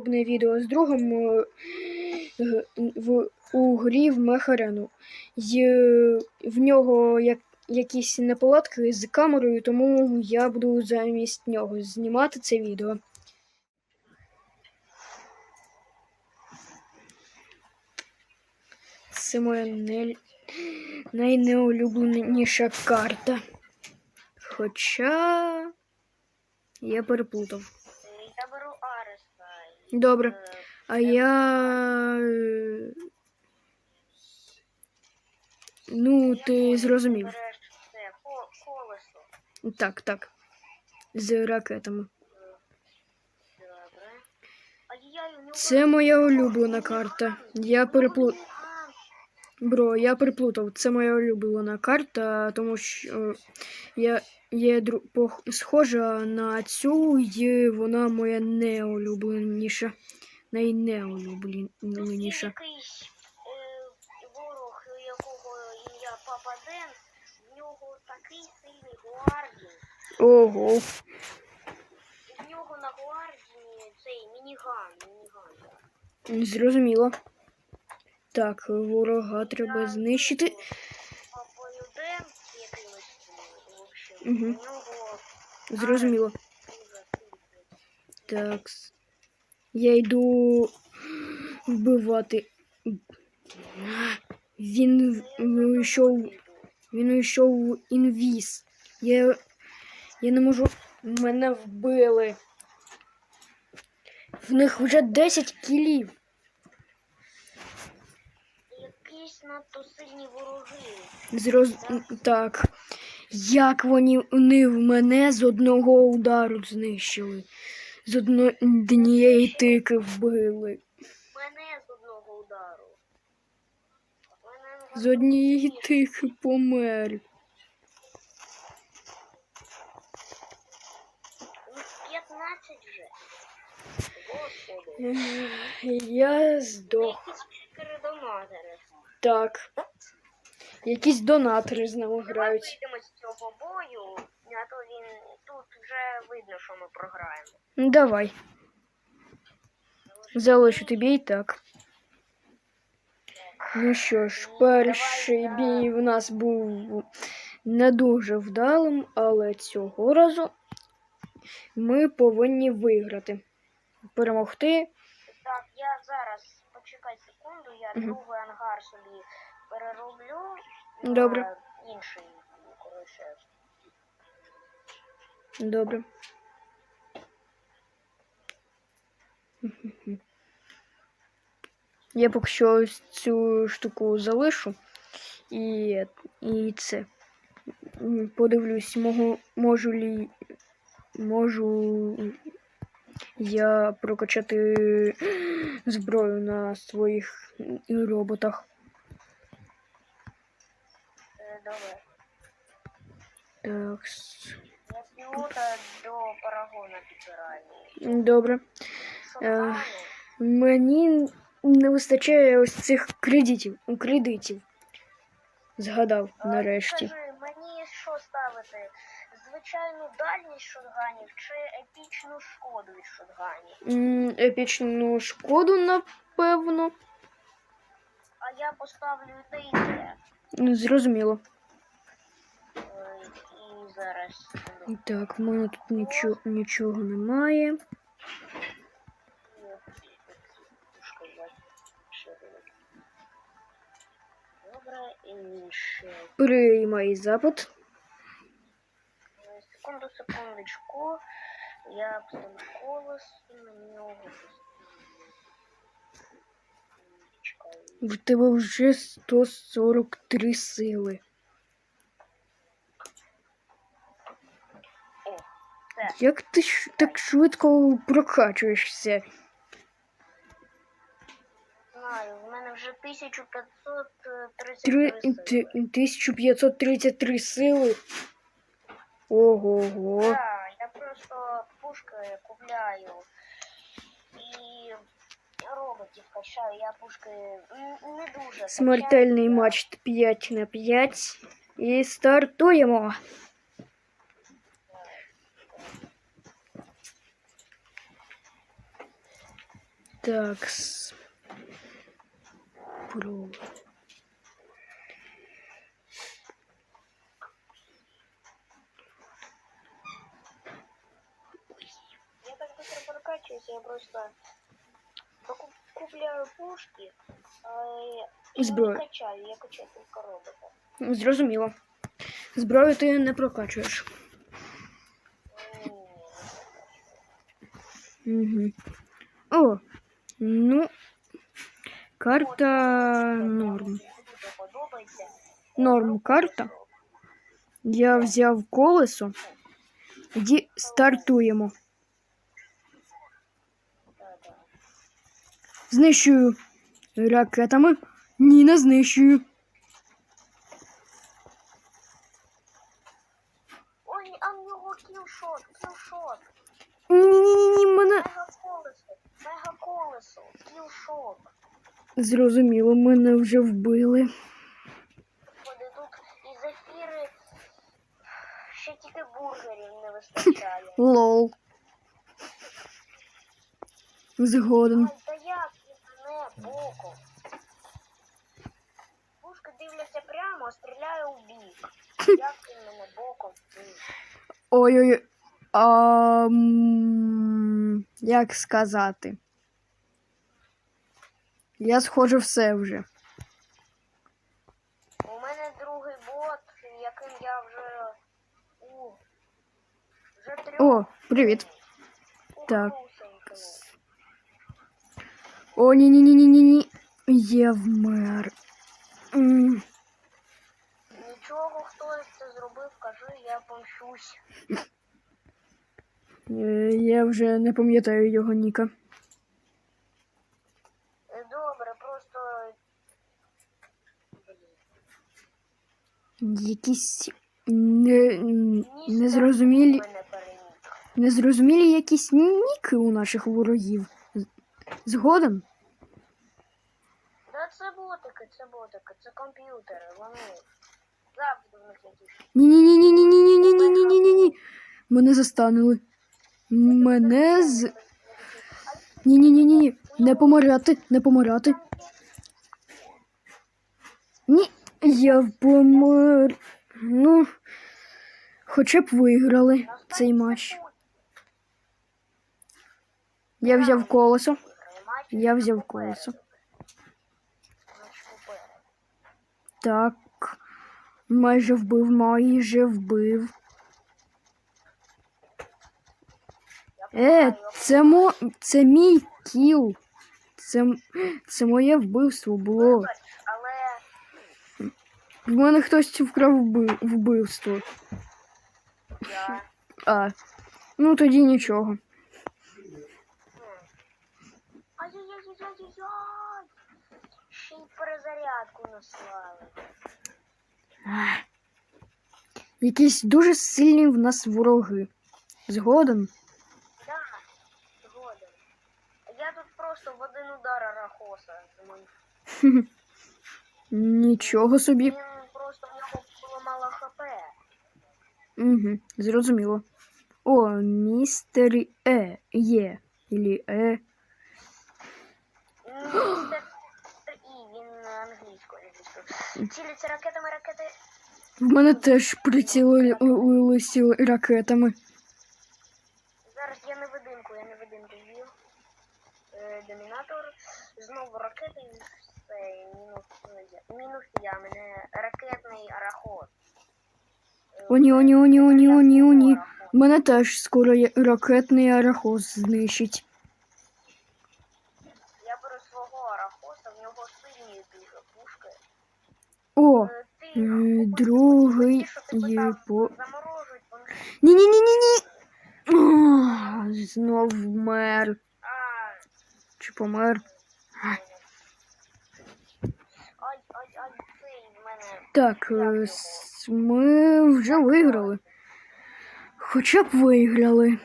пробне відео з другом е, в, у грі в Мехарену. І е, в нього як, якісь неполадки з камерою, тому я буду замість нього знімати це відео. Це моя не... найнеулюбленіша карта. Хоча я переплутав. Добре. Е, А я. е, Ну, ти зрозумів. Так, так. З ракетами. Це моя улюблена карта. Я переплутав. Бро, я переплутав. Це моя улюблена карта, тому що е, я є схожа на цю, і вона моя неулюбленіша. Найнеулюбленіша. Якийсь е, ворог, якого ім'я Папа Ден, в нього такий сильний гвардій. Ого. В нього на гвардії цей мініган, мініган. Зрозуміло. Так, ворога треба знищити. Нього Зрозуміло. Так. Я йду вбивати. Він вийшов. Він увійшов в інвіз. Я. Я не можу. Мене вбили. В них вже 10 кілів. Якісь надто сильні вороги. Зроз... Так. Як вони, вони в мене з одного удару знищили. З однієї тики вбили. Мене з одного удару. Мене З однієї тики помер. 15 вже. Господи. Я здох. Передонатори. Так. Якісь донатори з нами Давай грають. вийдемо з цього бою, а то він тут вже видно, що ми програємо. Ну, Давай. Залишу тобі і так. Ну що ж, перший бій в нас був не дуже вдалим, але цього разу ми повинні виграти. Перемогти. Так, я зараз я Мгм. другий ангар собі перероблю Добре. на інший, коротше. Добре. Я поки що цю штуку залишу і, і це. Подивлюсь, можу, можу лі, можу я прокачати зброю на своїх роботах. Е, Добре. Так. Я до парагона підбираю. Добре. Шотгани. Мені не вистачає ось цих кредитів. кредитів. Згадав нарешті. Скажи, мені що ставити? Звичайну дальність шотганів чи епічну шкоду від шотганів? М, Епічну шкоду, напевно. А я поставлю і те, і те. М, Зрозуміло. Е, І зараз. Так, в мене тут нічого, нічого немає. Пушка взяти. Ще один. Добре, інше. Приймай запит. Секунду, секундочку. Я поставлю колесо на нього. В тебе вже 143 сили. О, все. Як ти ш- так швидко прокачуєшся? Знаю, в мене вже 1533 Три, сили. ти- 1533 сили. Ого. Так, я просто пушки купляю і роботів качаю. Я пушки м, не дуже. Смертельний матч 5 на 5. І стартуємо. Так. Про. просто покуп- купляю пушки, а, И и сброю. не качаю, я качаю только робота. Зрозуміло. Зброю ти не прокачуєш. Ні, Угу. О, ну. Карта норм. Дуже подобається. Норм карта. Я взяв колесо. Тоді стартуємо. Знищую ракетами. Ні, не знищую. Ой, а в нього кілшот, кілшот. Ні-ні-ні, мене. Мега колесо, мега колесо, кілшот. Зрозуміло, мене вже вбили. Господи, тут із ефіри ще тільки бургерів не вистачає. Лол. Згоден. Ай, та як він мене боком? Пушки а стріляє у бік. Як він мене боком? Ой-ой. А, як сказати? Я схоже все вже. У мене другий бот, яким я вже у вже трьох. О, привіт. так. О, ні ні Я вмер. М, хтось це зробив, кажи, я помщусь. е, Я вже не пам'ятаю його ніка. Е, Добре, просто. Якісь не, незрозумілі, незрозумілі якісь ніки у наших ворогів. З- Згоден? Да це ботики, це ботики, це комп'ютери, вони завжди в них якісь. Ні ні ні ні ні ні ні ні ні ні ні ні ні Мене застанили. Мене з. Ні ні ні ні ні Не помирати, не помирати. Ні, я помер. Ну, хоча б виграли цей матч. Я взяв колесо. Я взяв колесо. Так. Майже вбив, майже вбив. Е, це мо... це мій кіл. Це, це моє вбивство було. Але В мене хтось вкрав вби... вбивство. я. А. Ну тоді нічого. Ай-яй-яй-яй-яй! Ще й перезарядку наслали. Якісь дуже сильні в нас вороги. Згоден? Да, згоден. Я тут просто в один удар арахоса змив. Нічого собі. Він просто в нього було мало хп. Угу, зрозуміло. О, містер Е є. Ілі Е. Містер Ціляться ракетами, ракети. В мене теж прицілилися е, е, ракетами. Зараз я не видимку, я не видимку ввів. Е, домінатор. Знову ракети і все. Мінус, ну, мінус я. Мене ракетний араход. О ні, о ні, о ні, о. Мене теж скоро ракетний арахоз знищить. О, э, другий по... Ні-ні-ні-ні-ні! Знов вмер. Чи помер? Так, э, ми вже виграли. Хоча б виграли.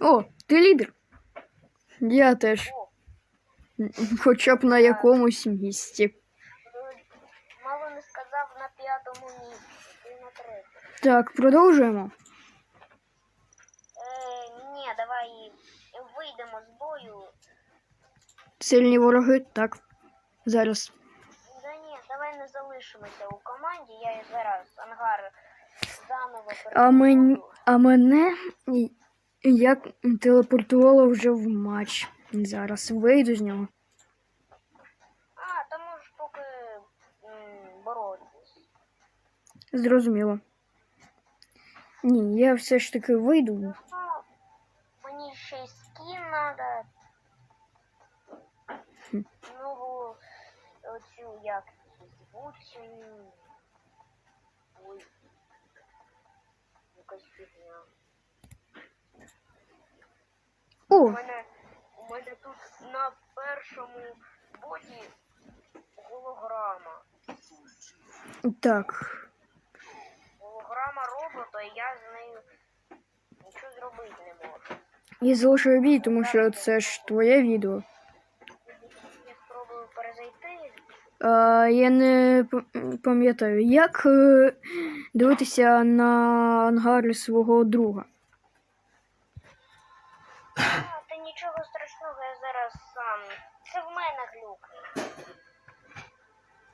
О, ти лідер. Я теж. Хоча б на якомусь місці. мало не сказав на п'ятому місці, ти на третьому. Так, продовжуємо. Е, ні, давай вийдемо з бою. Сильні вороги, так. Зараз. Да ні, давай не залишимося у команді. Я зараз ангар заново А, мен... перебудую. а мене як телепортувало вже в матч. Зараз вийду з нього. А, та можеш поки м, боротись. Зрозуміло. Ні, я все ж таки вийду. Ну, мені ще й скін надо. Хм. Нову оцю як її звуть. м, Ой. Якась фігня. У О, мене, у мене тут на першому боті голограма. так. Голограма робота, і я з нею нічого зробити не можу. Я залишаю бій, тому що це ж твоє відео. Я спробую перезайти. А, я не пам'ятаю, як е, дивитися на ангари свого друга. Нічого страшного, я зараз сам. Це в мене.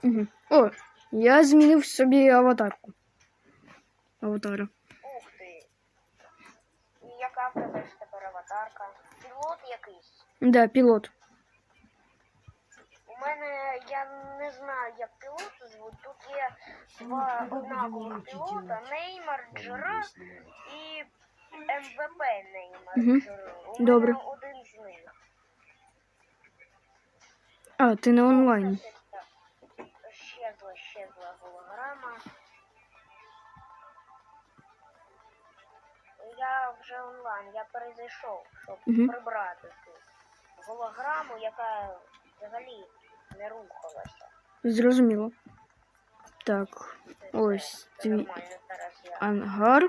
Угу. О, я змінив собі аватарку. Аватара. Ух ти. І яка в тебе ж тепер аватарка? Пілот якийсь. Да, пілот. У мене я не знаю, як пілота звуть. Тут є два однакових пілота, Неймар, Джера і МВП Неймар Мгм. Джера. У Добре. один з них. А, ти на онлайні. Щезла, щезла голограма. Я вже онлайн, я перезайшов, щоб Мгм. прибрати цю голограму, яка взагалі не рухалася. Зрозуміло. Так, Це ось твій нормально зараз я. ангар.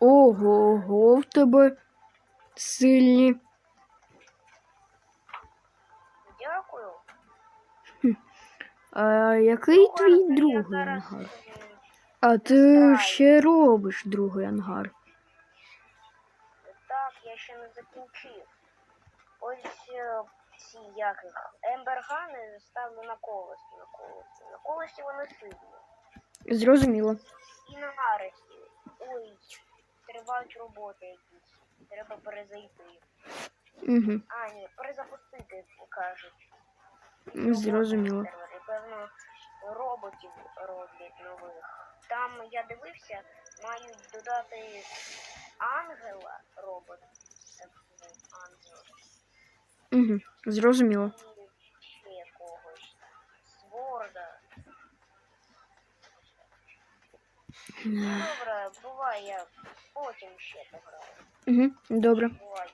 Ого, ого, в тебе сильні. Дякую. А який Ну, твій другий зараз, ангар? А ти ще робиш другий ангар. Так, я ще не закінчив. Ось е, ці як їх ембергани ставлю на колесі, на колесі. На колесі вони сильні. Зрозуміло. І на аресті. Ой, тривають роботи якісь. Треба перезайти. Угу. А, ні, перезапустити, кажуть. Зрозуміло. Сервери. Певно, роботів роблять нових. Там я дивився, мають додати ангела робот. Так, ну, ангел. Угу. Зрозуміло. Добре, буває, потім ще пограю. Угу. Добре. Бувай.